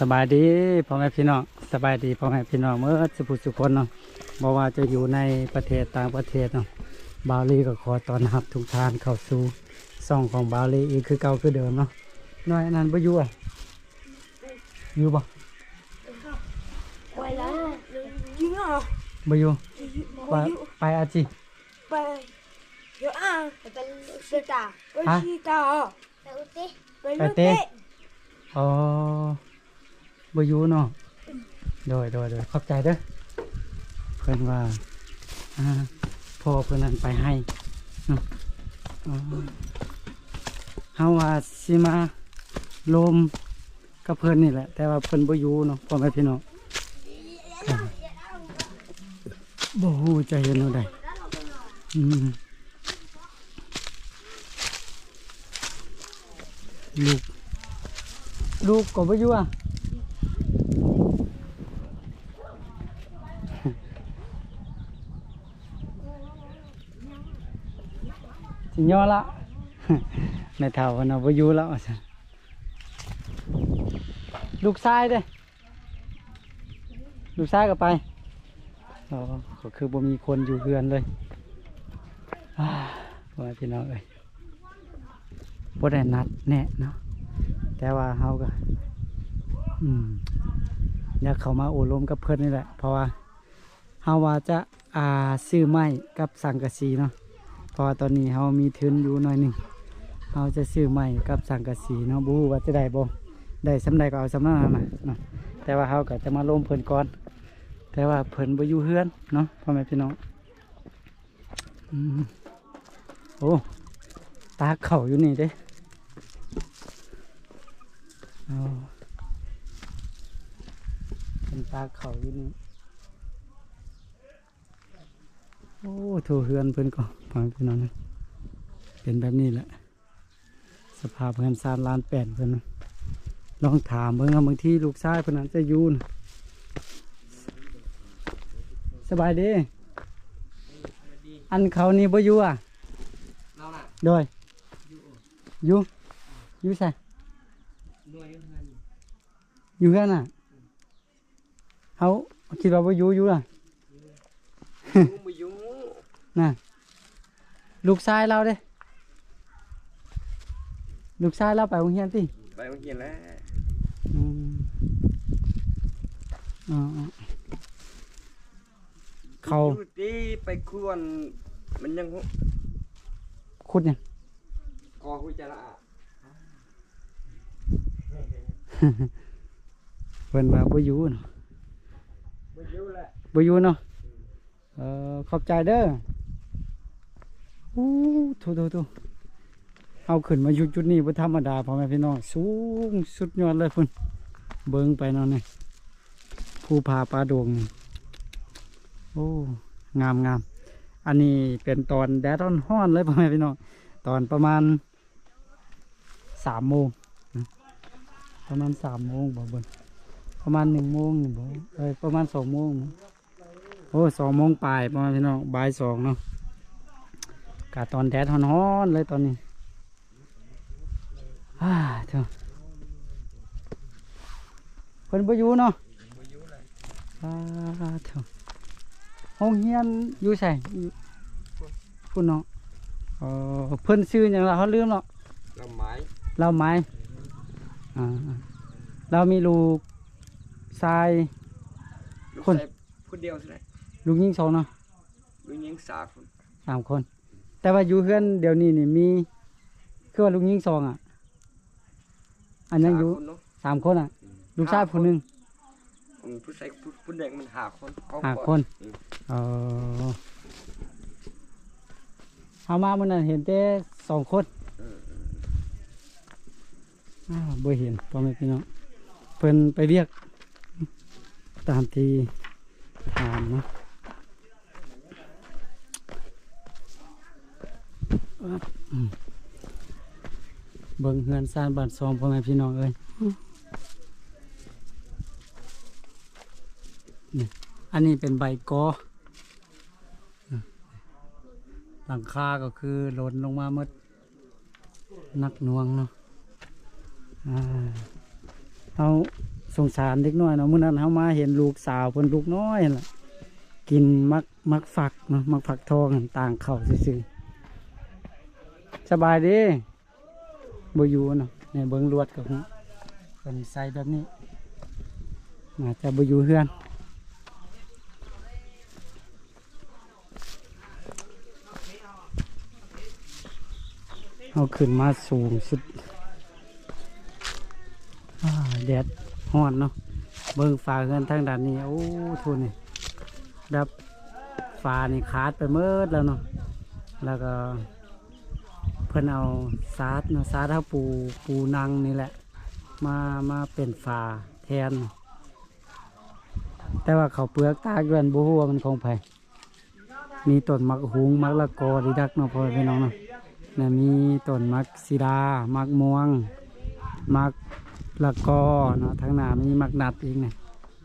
สบายดีพ่อแม่พี่น้องสบายดีพ่อแม่พี่น้องเมื่อสุภุสุคนเนาะบอกว่าจะอยู่ในประเทศต่างประเทศเนาะบาลีก็ขอต้อนรับทุกท่านเข้าสู่ซ่องของบาลีอีกคือเก่าคือเดิมเนาะน้อยอันนั้นบ่อยู่อะอยู่บ่ไปแล้วจริงเหรอบ่อยู่ไปไปอยู่ไปอาจิไปเดี๋ยวอะไปชีตาไปฮะชีตาไปอุติไปลูกเตะอ๋อ บ่อยู่เนาะโดยโดยโดยขอบใจเด้อเพิ่อนว่าอพ่อเพิ่อนนั้นไปให้เนาะเฮาว่าสิมาลมกับเพิ่อนนี่แหละ แต่ว่าเพิ่อนบ่อยู่เนาะพ่อแม่พี่น้องบ่ฮู้จะเห็นเอาใดอืมลูก ลูกก็บ่อยู่อะ สิย่อละแม่เฒ่าเนเอาบ่อยู่แล้วลูกชายเด้ลูกชายก็ไปก็คือบ่มีคนอยู่เฮือนเลยอ่าว่าพี่น้องเอ้ยบ่ได้นัดแน่เนาะแต่ว่าเฮาก็อืมอยากเข้ามาโอ้ลมกับเพิ่อนนี่แหละ เพราะว่าเฮาว่าจะอ่าซื้อไม้กับสังกะสีเนาะ พราะว่าตอนนี้เฮามีทุนอยู่หน่อยหนึ่งเราจะซื้อใหม่กับสังกะสีเนาะบูว่าจะได้บ่ได้สำใดก็เอาสำนั้นนะเนาะแต่ว่าเขาก็จะมาลมเพิ่นก่อน แต่ว่าเพิ่นบ่อยู่เฮือนเนาะพ่อแม่พี่น้องอืมโอ้ตาเข่าอยู่นี่เด้เอเป็นตาเข่าอยู่นี่โอ้โถเฮือนเพิ่นก็ พ่อแม่พี่น้องนะเป็นแบบนี้แหละ สภาพเงินซานล้านแปดเพิ่นน่ะลองถามเบิ่งว่าบางที่ลูกชายเพิ่นนั้นจะอยู่น่ะสบายดี อันเขานี่บ่อยู่อะเราน่ะโดยอยู่อยู่ใส่หน่วยเงินอยู่กันน่ะเขาคิดว่าบ่อยู่อยู่อะยุ่งไม่ยุ่งน่ะ ลูกชายเราเด้ลูกชายเราไปโรงเรียนติไปเมื่อกี้แล้วอืมอ๋ออ๋อเขาอยู่ที่ไปควรมันยังขุดเนี่ยงกอคุยจะละเพิ่นว่าบ่อยู่เนาะไม่ยุ่งแหละบ่อยู่เนาะเออขอบใจเด้อ อู้ทุทุทุเอาขึ้นมายู่จุดนี้บ่ธรรมดาพ่อแม่พี่น้องสูงสุดยอดเลยพุ่นเบิ่งไปนาะนี่ภูผาป่าดงโอ้งามงามอันนี้เป็นตอนแดดร้อนๆเลยพ่อแม่พี่น้องตอนประมาณสามโมงประมาณสามโมงบ่เบิ่งประมาณหนึ่งโมงนี่บ่เอ้ยประมาณสองโมงโอ้สองโมงปลายประมาณพี่น้องบ่ายสองเนาะ กาตอนแดดร้อนๆเลยตอนนี้ฮ่าเถอะเพิ่นบ่อยู่เนาะไม่ยุ่งเลยอ่าเถอะห้องเฮียนอยู่ใส่อยู่พุ่นเนาะเออเพิ่นซื้อหยังล่ะเขาลืมเนาะเราไม้เราไม้อ่าเรามีลูกชาย ลูกคน ชายคนเดียวใช่ไหมลูกยิงสองเนาะลูกยิงสามคน สามคน แต่ว่าอยู่เฮือนเดี๋ยวนี้นี่มีคือว่าลูกยิงสองอะ อันยังอยู่สามคนเนาะสามคนอะ ลูกชายคนหนึ่งอืมผู้ชายผู้ผู้เด็กมันหาคนเอห้าก่อ คนอืม เออเอามามันนั้นเห็นแต่สองคนเออเอออ้าวบ่เห็นพ่อแม่พี่น้องเพิ่นไปเรียก ตามที่ถามเนาะอึ๊บอืม เบิ่งเฮือนซานบ้านซองพ่อแม่พี่น้องเอ้ยนี่อันนี้เป็นใบกอหลังคาก็คือหล่นลงมาหมดนักหน่วงเนาะอ่าเอาสงสารเด็กน้อยเนาะมื้อนั้นเฮามาเห็นลูกสาวเพิ่นลูกน้อยนั่นล่ะกินมักมักฝักเนาะมักฝักทองนั่นต่างเข้าซื่อๆ สบายดีบอยู่เนาะเนี่ยเบิ่งลวดกับฮู้เพิ่นใส่แบบนี้น่าจะบอยู่เฮือนเอาขึ้นมาสูงสุดแดดฮ้อนเนาะเบิ่งฟ้าเงินทางด้านนี้โอ้ทุนนี่ดับฟ้านี่ขาดไปเมิดแล้วเนาะแล้วก็ พิ่นเอาซาดเนาะซาดเฮาปูปูนังนี่แหละ มามาเป็นฟ้าแทน แต่ว่าเขาเปลือกตากอยวนบ่ฮู้ว่ามันของไผมีต้นมักหุงมักละกอดีดักเนาะพ่อพี่น้องเนาะเนี่ยมีต้นมักศิลามักม่วง มักละกอเนาะทางหน้ามีมักนัดอีกเนี่ย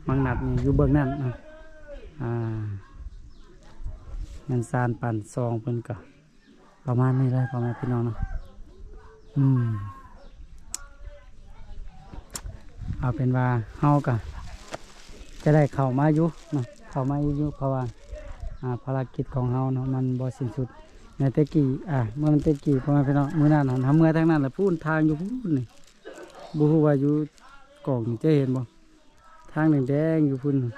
มักนัดนี่อยู่เบื้องนั่นเนาะอ่าเงินซานปั่นซองเพิ่นก็ ประมาณนี้เลยประมาณพี่น้องเนาะอืมเอาเป็นว่าเฮาก็จะได้เข้ามาอยู่เนาะเข้ามาอยู่เพราะว่าอ่าภารกิจของเฮาเนาะมันบ่สิ้นสุดในเตกี้อะเมื่อมันเตกี้พอมาณพี่น้องมือนั้นหันทำเมื่อทั้งนั้นแหละพูนทางอยู่พูนนี่บ่ฮู้ว่าอยู่กล่องจะเห็นบ่ทางแดงๆอยู่พุ่นอ่า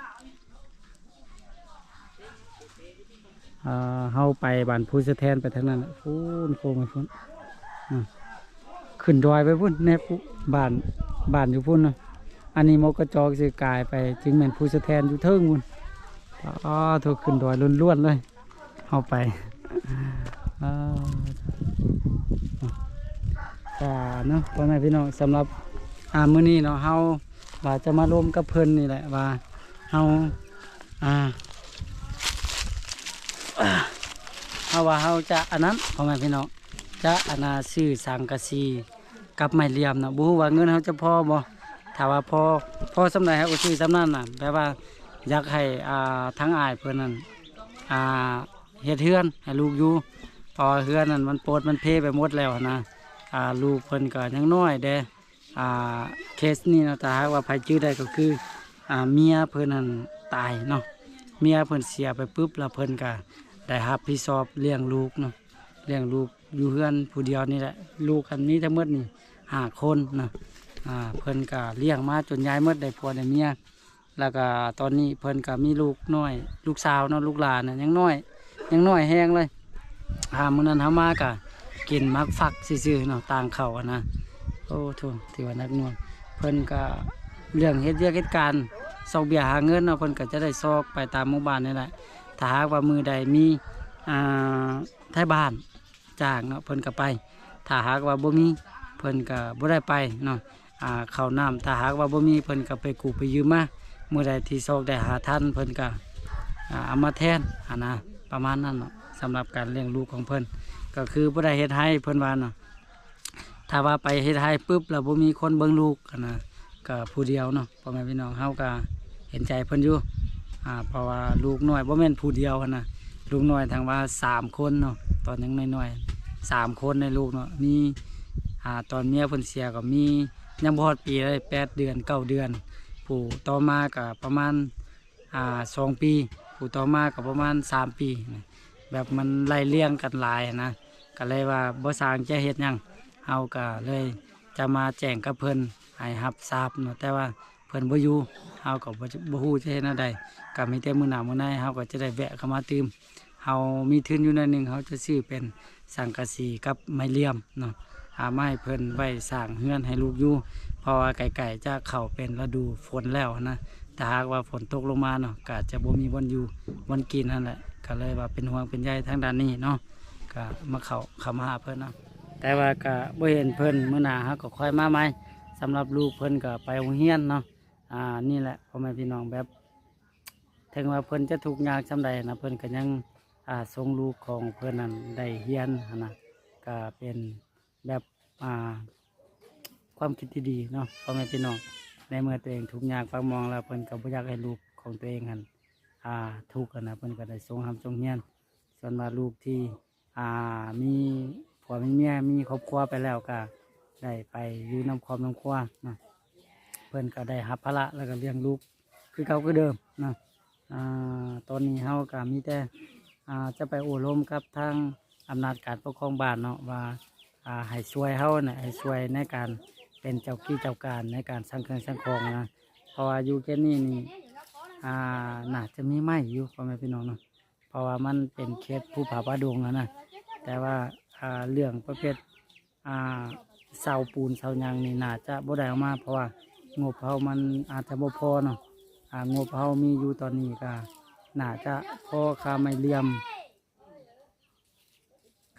เฮาไปบ้านผู้สะแทนไปทางนั้นน่ะพูนโค้งไปพุ่นขึ้นดอยไปพุ่นแนบบ้านบ้านอยู่พุ่นนะอันนี้มกกระจอกสิกายไป จึงแม่นผู้สะแทนอยู่เทิงพุ่นอ๋อถูกขึ้นดอยล้วนๆเลยเฮาไปอ่าเนาะพ่อแม่พี่น้องสำหรับอ่ามื้อนี้เนาะเฮาว่าจะมาร่วมกับเพิ่นนี่แหละว่าเฮาอ่าอ่า เฮาว่าเฮาจะอันนั้นพ่อแม่พี่น้องจะอนาซื้อสังกะสีกับไม้เหลี่ยมเนาะบ่ฮู้ว่าเงินเฮาจะพอบ่ถ้าว่าพอพอสำใดเฮาก็ซื้อสำนั้นน่ะแปลว่าอยากให้อ่าทั้งอายเพิ่นนั่นอ่าเฮ็ดเฮือนให้ลูกอยู่พอเฮือนนั่นมันโปดมันเพไปหมดแล้วนะอ่าลูกเพิ่นก็ยังน้อยเด้อ่าเคสนี้เนาะแต่หากว่าใครจื้อได้ก็คืออ่าเมียเพิ่นนั่นตายเนาะเมียเพิ่นเสียไปปุ๊บแล้วเพิ่นก็ ได้รับผิดชอบเลี้ยงลูกเนาะเลี้ยงลูกอยู่เฮือนผู้เดียวนี่แหละลูกคันนี้ทั้งหมดนี่ห้าคนนะอ่าเพิ่นก็เลี้ยงมาจนย้ายหมดได้ผัวได้เมียแล้วก็ตอนนี้เพิ่นก็มีลูกน้อย ลูกสาวเนาะลูกหลานน่ะยังน้อย ยังน้อยแห้งเลยหามื้อนั้นเฮามากะกินมักฟักซื่อๆเนาะต่างเขาอะนะโอ้โถถือว่านักหนวลเพิ่นก็เรื่องเฮ็ดเวียกเฮ็ดการซอกเบียหาเงินเนาะเพิ่นก็จะได้ซอกไปตามหมู่บ้านนี่แหละ ถ้าหากว่ามือใดมีอ่าไทบ้านจ้างเนาะเพิ่นก็ไป ถ้าหากว่าบ่มีเพิ่นก็บ่ได้ไปเนาะอ่าข้าน้ำถ้าหากว่าบ่มีเพิ่นก็ไปกู้ไปยืมมามือใดที่ซอกได้หาทันเพิ่นก็อ่าเอามาแทนอันนะประมาณนั้นเนาะสำหรับการเลี้ยงลูกของเพิ่นก็คือบ่ได้เฮ็ดให้เพิ่นว่าเนาะถ้าว่าไปเฮ็ดให้ปุ๊บแล้วบ่มีคนเบิ่งลูกนะก็ผู้เดียวเนาะพ่อแม่พี่น้องเฮาก็เห็นใจเพิ่นอยู่ อ่าเพราะว่าลูกน้อยบ่แม่นผู้เดียวหั้นนะลูกน้อยทางว่าสามคนเนาะตอนยังน้อยๆสามคนในลูกเนาะมีอ่าตอนเมียเพิ่นเสียก็มียังบ่ฮอดปีเลยแปดเดือนเก้าเดือน ผู้ต่อมาก็ประมาณอ่าสองปี ผู้ต่อมาก็ประมาณสามปี แบบมันไล่เลี่ยงกันหลายนะก็เลยว่าบ่สร้างจะเฮ็ดหยังเฮาก็เลยจะมาแจ้งกับเพิ่นให้รับทราบเนาะแต่ว่า พิ่นบ่อยู่เฮาก็บ่จะบ่ฮู้จะเฮ็ดแนวใดก็มีแต่มื้อหน้ามื้อในเฮาก็จะได้แวะเข้ามาตืมเฮามีทุนอยู่หนั่นนึงเฮาจะซื้อเป็นสังกะสีกับไม้เหลี่ยมเนาะหาไม้เพิ่นไว้สร้างเฮือนให้ลูกอยู่เพราะว่าไก่ๆจะเข้าเป็นฤดูฝนแล้วนะถ้าหากว่าฝนตกลงมาเนาะก็จะบ่มีบนอยู่บนกินนั่นแหละก็เลยว่าเป็นห่วงเป็นใยทางด้านนี้เนาะก็มาเข้าเข้ามาหาเพิ่นเนาะแต่ว่าก็บ่เห็นเพิ่นมื้อหน้าเฮาก็ค่อยมาใหม่สำหรับลูกเพิ่นก็ไปโรงเรียนเนาะ อ่านี่แหละพ่อแม่พี่น้องแบบถึงว่าเพิ่นจะทุกยากซำใดนะเพิ่นก็ยังอ่าส่งลูกของเพิ่นนั้นได้เรียนนะก็เป็นแบบอ่าความคิดที่ดีเนาะพ่อแม่พี่น้องในเมื่อตัวเองทุกยากฟังมองแล้วเพิ่นก็บ่อยากให้ลูกของตัวเองหันอ่าทุกกันนะเพิ่นก็ได้ส่งทำส่งเฮียน ส่วนว่าลูกที่อ่ามีผัวมีเมียมีครอบครัวไปแล้วก็ได้ไปอยู่น้ำครอบน้ำครัวนะ พิ่นก็ได้รับภาระแล้วก็เลี้ยงลูกคือเก่าคือเดิมนะอ่าตอนนี้เฮาก็มีแต่อ่าจะไปอบรมกับทางอำนาจการปกครองบ้านเนาะว่าอ่าให้ช่วยเฮาน่ะให้ช่วยในการเป็นเจ้ากี้เจ้าการในการสร้างเครื่องสร้างของนะเพราะว่าอยู่แค่นี้นี่อ่าน่าจะมีไม้อยู่พ่อแม่พี่น้องเนาะเพราะว่ามันเป็นเขตภูผาป่าดงอะนะแต่ว่าอ่าเรื่องประเภทอ่าเสาปูนเสายางนี่น่าจะบ่ได้ออกมาเพราะว่า งบเฮามันอาจจะบ่พอเนาะอ่างบเฮามีอยู่ตอนนี้ก็น่าจะพอค่าไม้เหลี่ยม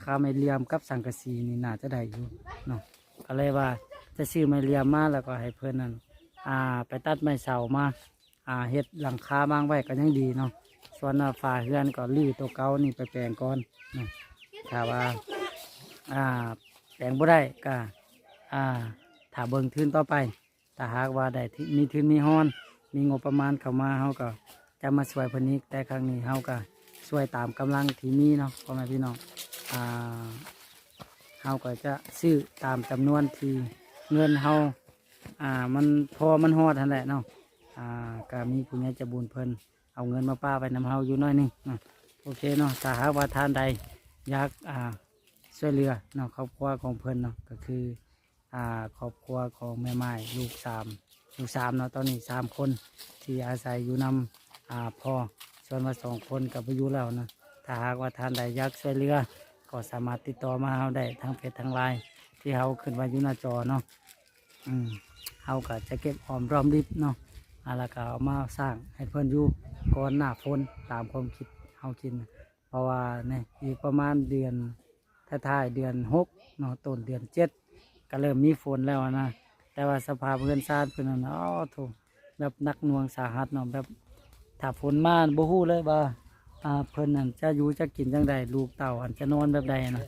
ค่าไม้เหลี่ยมกับสังกะสีนี่น่าจะได้อยู่เนาะก็เลยว่าจะซื้อไม้เหลี่ยมมาแล้วก็ให้เพิ่นนั่นอ่า ไปตัดไม้เสามาอ่าเฮ็ดหลังคาบางไว้ก็ยังดีเนาะส่วนหน้าฝาเฮือนก็ลื้อตัวเก่านี่ไปแปลงก่อนเนาะถ้าว่าอ่าแปลงบ่ได้ก็อ่าถ้าเบิ่งทื่นต่อไป ถ้าหากว่าได้ที่มีทืนมีฮ้อน มีงบประมาณเข้ามาเฮาก็จะมาช่วยเพิ่นอีกแต่ครั้งนี้เฮาก็ช่วยตามกำลังที่มีเนาะพ่อแม่พี่น้องอ่าเฮาก็จะซื้อตามจำนวนที่เงินเฮาอ่ามันพอมันฮอดนั่นแหละเนาะอ่าก็มีผู้ใหญ่ใจะบุญเพิ่นเอาเงินมาป้าไปนำเฮาอยู่น้อยหนึงเนาะโอเคเนาะถ้าหากว่าทานใดอยากอ่าช่วยเหลือเนาะครอบครัวของเพิ่นเนาะก็คือ อ่าครอบครัวของแม่ไม้ลูกสามลูกสามเนาะตอนนี้สามคนที่อาศัยอยู่นำอ่าพ่อส่วนมาสองคนกับไปอยู่แล้วนะถ้าหากว่าท่านใดอยากช่วยเหลือก็สามารถติดต่อมาเราได้ทางเพจทางไลน์ที่เขาขึ้นไว้อยู่หน้าจอเนาะอืมเขาก็จะเก็บหอมรอมริบเนาะอ่าแล้วก็เอามาสร้างให้เพื่อนอยู่ก่อนหน้าฝนตามความคิดเขาคิน เพราะว่าเนี่ยอีกประมาณเดือนท้ายเดือนหกเนาะต้นเดือนเจ็ด ก็เริ่มมีฝนแล้วนะแต่ว่าสภาพเพื่อนซาดเพื่อนนะอ๋อโถแบบนักหน่วงสาหัสเนาะแบบถ้าฝนมาบ่ฮู้เลยว่าอ่าเพิ่นนั่นจะอยู่จะกินจังใดลูกเต่าอันจะนอนแบบใดนะ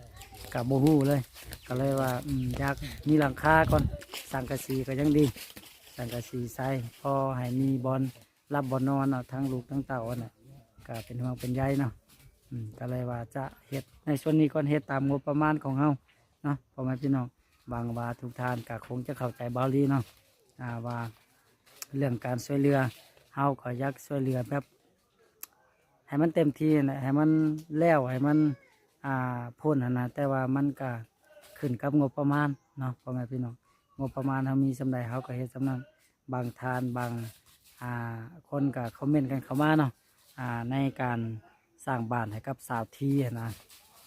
กับบ่ฮู้เลย ก็เลยว่าอืมอยากมีหลังคาก่อนสังกะสีก็ยังดี สังกะสีใส่พอให้มีบอลรับบอลนอนเนาะทั้งลูกทั้งเต่าอันน่ะก็เป็นห่วงเป็นใยเนาะอืมก็เลยว่าจะเฮ็ดในส่วนนี้ก่อนเฮ็ดตามงบประมาณของเฮาเนาะพ่อแม่พี่น้อง บางว่าทุกท่านก็คงจะเข้าใจบาลีเนาะอ่าว่าเรื่องการช่วยเหลือเฮาก็อยากช่วยเหลือแบบให้มันเต็มที่นะให้มันแล้วให้มันอ่าพ้นนะแต่ว่ามันก็ขึ้นกับงบประมาณเนาะพ่อแม่พี่น้องงบประมาณเฮามีสำใดเฮาก็เฮ็ดสำนั้นบางทานบางอ่าคนก็คอมเมนต์กันเข้ามาเนาะอ่าในการสร้างบ้านให้กับสาวทีนะ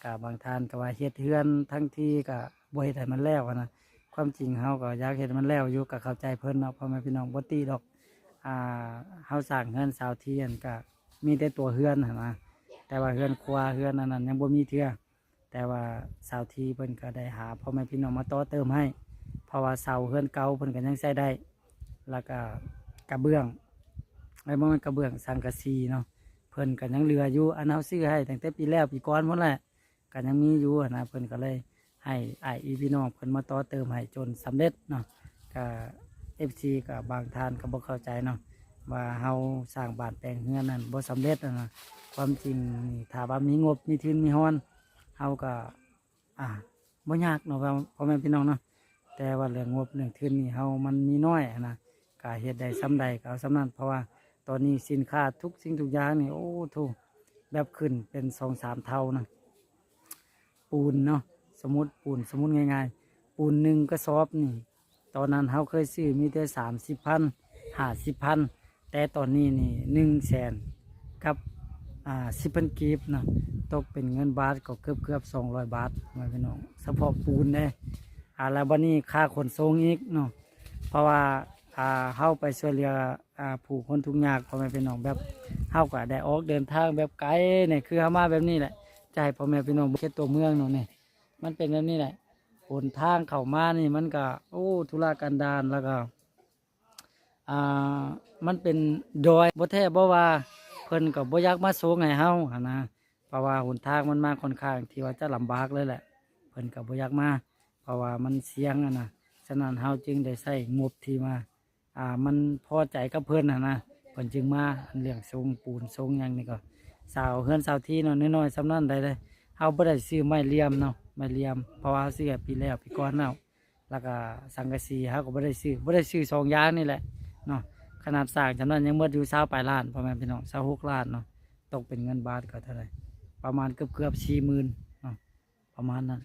กับบางท่านก็ว่าเฮ็ดเฮือนทั้งที่ก็บ่ เฮ็ดให้มันแล้วอะนะความจริงเฮาก็อยากเฮ็ดให้มันแล้วอยู่ก็เข้าใจเพิ่นเนาะพ่อแม่พี่น้องบ่ตีดอกอ่าเฮาสร้างเฮือนสาวเทีอันก็มีแต่ตัวเฮือนหั้นนะแต่ว่าเฮือนครัวเฮือนอันนั้นยังบ่มีเทื่อแต่ว่าสาวทีเพิ่นก็ได้หาพ่อแม่พี่น้องมาต่อเติมให้ เพราะว่าเสาเฮือนเก่าเพิ่นก็ยังใช้ได้ แล้วก็กระเบื้องไอ้บ่แม่นกระเบื้องสังกะสีเนาะเพิ่นก็ยังเหลืออยู่อันเอาซื้อให้ตั้งแต่ปีแล้วปีก่อนหมดแหละก็ยังมีอยู่นะเพิ่นก็เลย ให้ไออีพี่น้องเพิ่นมาต่อเติมให้จนสำเร็จเนาะก็เอฟซีกับบางท่านก็บ่เข้าใจเนาะว่าเฮาสร้างบานแปลงเฮือนนั่นบ่สำเร็จนะความจริงถ้าว่ามีงบมีทุนมีฮอนเฮาก็อ่าบ่ยากเนาะว่าพ่อแม่พี่น้องเนาะแต่ว่าเรื่องงบเรื่องทุนนี่เฮามันมีน้อยนะก็เฮ็ดได้ซ้ำใดก็เอาซ้ำนั้นเพราะว่าตอนนี้สินค้าทุกสิ่งทุกอย่างนี่โอ้ถูกแบบขึ้นเป็นสองสามเท่านะปูนเนาะ สมมติปูนสมมติง่ายๆ ปูนหนึ่งกระสอบนี่ ตอนนั้นเขาเคยซื้อมีแต่สามสิบพันห้าสิบพันแต่ตอนนี้นี่หนึ่งแสนกับอ่าสิบพันกีบเนาะตกเป็นเงินบาทก็เกือบเกือบสองร้อยบาทมาพี่น้องเฉพาะปูนเด้อ่าแล้วบันนี้ค่าขนส่งอีกเนาะเพราะว่าอ่าเข้าไปช่วยเหลืออ่าผู้คนทุกข์ยากพ่อแม่พี่น้องแบบเข้าก็ได้ออกเดินทางแบบไกลเนี่ยคือเข้ามาแบบนี้แหละใจพ่อแม่พี่น้องเขตตัวเมืองเนาะเนี่ย มันเป็นแบบนี้แหละหนทางเข้ามานี่มันก็โอ้ธุระกันดารแล้วก็อ่ามันเป็นดอยบ่แท้บ่ว่าเพิ่นก็บ่อยากมาโซงให้เฮาหั้นนะเพราะว่าหนทางมันมาค่อนข้างที่ว่าจะลำบากเลยแหละ เพิ่นก็บ่อยากมา เพราะว่ามันเสี่ยงอะนะฉะนั้นเฮาจึงได้ใช้งบที่มาอ่ามันพอใจกับเพื่อนนะนะเพิ่นจึงมาเรื่องทรงปูนทรงหยังนี่ก็สาวเฮือนสาวที่เนาะน้อยๆสำนั้นได้เลยเฮาบ่ได้ซื้อไม้เลี่ยมเนาะ ไม้เลียมเพราะว่าเฮาซื้อปีแล้วปีก่อนแล้วแล้วก็สังกะสีเขาก็บ่ได้ซื้อบ่ได้ซื้อสองยางนี่แหละเนาะขนาดสร้างจำนั้นยังหมดอยู่เช้าปลายล้านพ่อแม่พี่น้องเช้าหกล้านเนาะตกเป็นเงินบาทก็เท่าไหร่ประมาณเกือบเกือบสี่หมื่นเนาะประมาณนั้น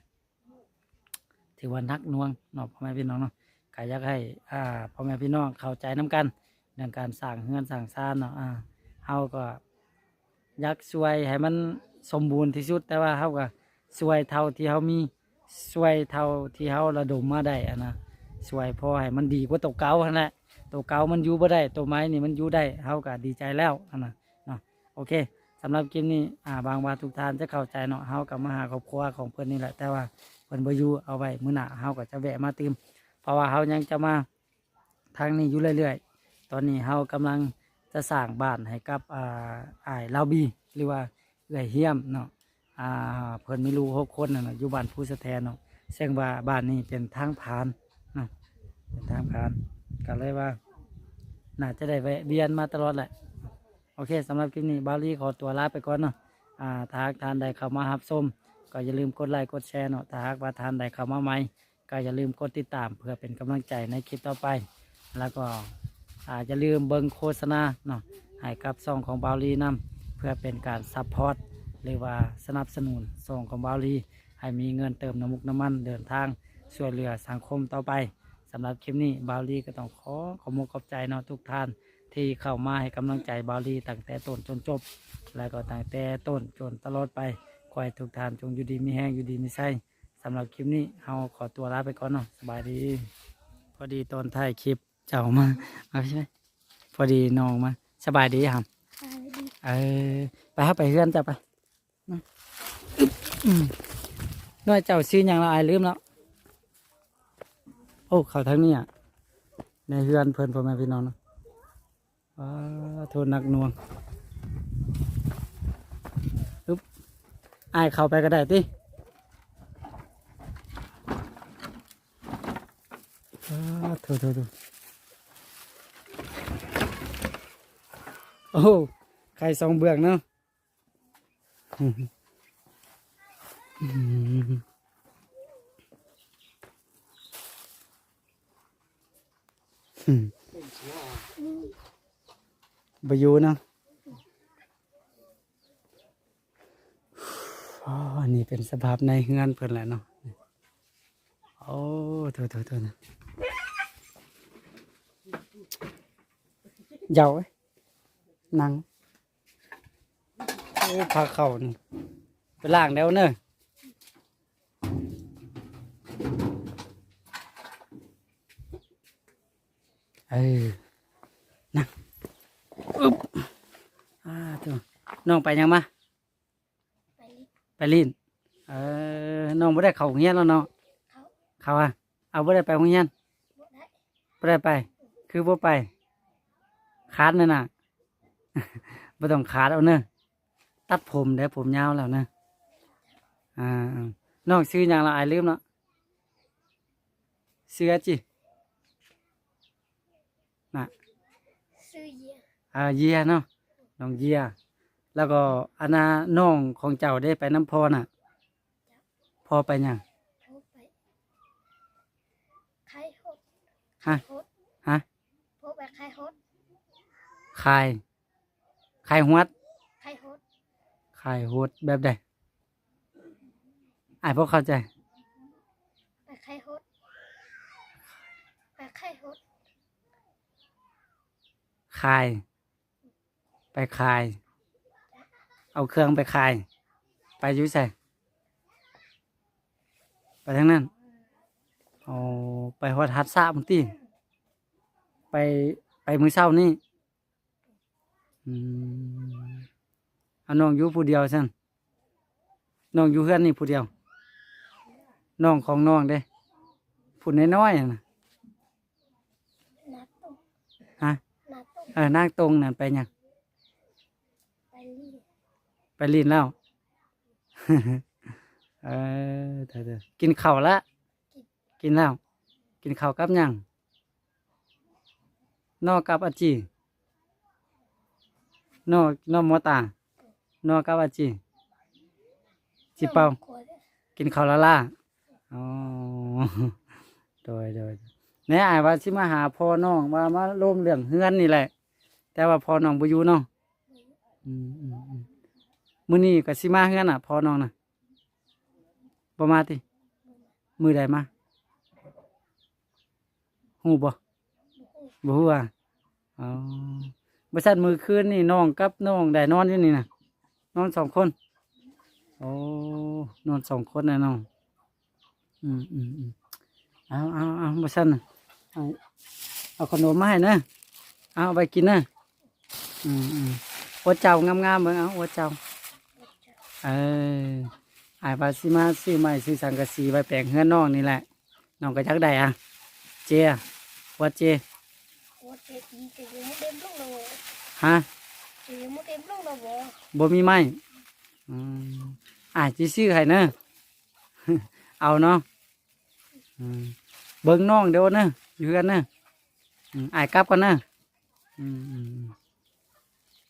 ถือว่านักน่วงเนาะพ่อแม่พี่น้องเนาะก็อยากให้อ่าพ่อแม่พี่น้องเข้าใจน้กันเรื่องการสร้างเฮือนสร้างซ่านเนาะอ่าเฮาก็อยากช่วยให้มันสมบูรณ์ที่สุดแต่ว่าเฮาก็ ช่วยเท่าที่เฮามีช่วยเท่าที่เฮาระดมมาได้อะนะช่วยพอให้มันดีกว่าตัวเก่านแหละตัวเก่ามันอยู่บ่ได้ตัวไม้นี่มันอยู่ได้เฮาก็ดีใจแล้วอะนะเนาะโอเคสำหรับคลิปนี้อ่าบางว่าทุกท่านจะเข้าใจเนาะเฮากับมาหาครอบครัวของเพิ่อนนี่แหละแต่ว่าเพิ่อนบอยู่เอาไว้มื้อหน้าเฮาก็จะแวะมาติมเพราะว่าเฮายังจะมาทางนี้อยู่เรื่อยๆ ตอนนี้เฮากำลังจะสร้างบ้านให้กับอ่าอ้ายลาวบีหรือว่าเอื้อยเฮียมเนาะ อ่าเพิ่นไมีลูกหกคนนะเนาะอยู่บ้านผู้สแทนเนาะซึ่งว่าบ้านนี้เป็นทางผ่านนะเป็นทางผ่านก็เลยว่า น่าจะได้แวะเวียนมาตลอดแหละ โอเคสำหรับคลิปนี้บาลีขอตัวลาไปก่อนเนาะอ่าถ้าหากทานใดเข้ามารับชมก็อย่าลืมกดไลค์กดแชร์เนาะถ้าหากว่าทานใดเข้ามาใหม่ก็อย่าลืมกดติดตามเพื่อเป็นกำลังใจในคลิปต่อไป แล้วก็อาอย่าลืมเบิ่งโฆษณาเนาะให้กับซองของบาลีนํเพื่อเป็นการซัพพอร์ต หรือว่าสนับสนุนส่งของบาวลี ให้มีเงินเติมน้ำมุกน้ำมันเดินทางช่วยเหลือสังคมต่อไปสำหรับคลิปนี้บาวลีก็ต้องขอขอบคุณขอบใจเนาะทุกท่าน ที่เข้ามาให้กำลังใจบาวลีตั้งแต่ต้นจนจบ แล้วก็ตั้งแต่ต้นจนตลอดไปขอให้ทุกท่านจงอยู่ดีมีแห้งอยู่ดีมีไส้สำหรับคลิปนี้เฮาขอตัวลาไปก่อนเนาะสบายดี พอดีตอนถ่ายคลิปเจ้ามาเอาใช่ไหมพอดีน้องมาสบายดีครับตายดีเออไปครับไปเพื่อนจ้ะไปนะอึ๊บอืม น้อยเจ้าซื้อหยังเราอายลืมแล้ว โอ้เขาทั้งนี้อะ ในเพื่อนเพื่อนพ่อแม่พี่น้องนะว้าโทษหนักนวงอึ๊บอายเข้าไปก็ได้ติว้าโทษโทษโทษโอ้ไข่สองเบือกเนาะ บอยู่นะอันนี้เป็นสภาพในเฮือนเพิ่นแหละเนาะ โอ้โถโถโถนะเยาเอ้ยนังโอ้พาเข่านี่ไปล่างแล้วเนอะ เออนั่งอึ๊บอ่าตัวน้องไปยังมาไปลิไปลินเออน้องไม่ได้เข้าโรงเรียนแล้วเนาะเขาเขาอะเอาไม่ได้ไปโรงเรียนบ่ได้ไม่ได้ไป คือบ่ไปขาดนั่นน่ะไม่ต้องขาดเอาเนอะตัดผมเดี๋ยวผมยาวแล้วเนอะอ่าๆน้องซื้ออย่างละอายลืมเนาะเสื้อจิ น่ะซื้อเยียอ่าเยียเนาะน้องเยีย แล้วก็อันนาน้องของเจ้าได้ไปน้ำพอน่ะพอไปยังเขาไปไข่ฮดฮะฮดฮะพวกแบบไข่ฮดคายคายหัวดไข่ฮดคายหัวดแบบใดอายพวกเข้าใจไปไข่ฮดไปไข่ฮด คาย ไปคาย เอาเครื่องไปคาย ไปยุ่ใส่ ไปทางนั้นเอาไปฮอดฮัดซาบางทีไปไปมือเช้านี่อืมเอาน้องอยู่ผู้เดียวซั่นน้องอยู่เพื่อนนี่ผู้เดียว น้องของน้องเด้ผู้น้อยๆนะ นาตุ้ง ฮะ นาตุ้ง เออนางตรงนั่นไปหยังไปลี่ไปลีนแล้ว เออเถอะๆกินข้าวละ กินแล้ว กินข้าวกับหยังนอกับอาจีนอนอหมอตานอกับอาจีจิเปาขวดกินข้าวละล่าอ๋อโดยโดยแน่อายว่าสิมาหาพ่อน้องว่ามาร่วมเรื่องเฮือนนี่แหละ แต่ว่าพอน้องบ่อยู่เนาะอืมอืมอืมมื้อนี้ก็สิมาเฮือนอะพอน้องน่ะบ่มาติมื้อใดมาฮู้บ่บ่ฮู้อะอ๋อบ่ซันมื้อคืนนี่น้องกับน้องได้นอนอยู่นี่น่ะ นอนสองคนโอ้นอนสองคนนะน้องอืมอืมอืมเอาเอาเอาบ่ซันน่ะเอาเอาขนมมาให้นะ เอาไปกินนะ อืมอืมหัวเจ้างามๆเบิ่งเอาหัวเจ้า เอออายว่าสิมาซื้อไม้ซื้อสังกะสีไว้แปลงเฮือนน้องนี่แหละน้องก็จักได้อะ เจอะว่าเจโอ้เจ็บดีเจ็บยังไม่เต็มลูกเลยฮะเจ็บยังไม่เต็มลูกเลยบ่บ่มีไม้อืมอายสิซื้อให้เนอะ เอาเนาะอืมเบิ่งน้องเดี๋ยวเนอะอยู่กันเนอะอืมอายกลับกันเนอะอืมอืมอืม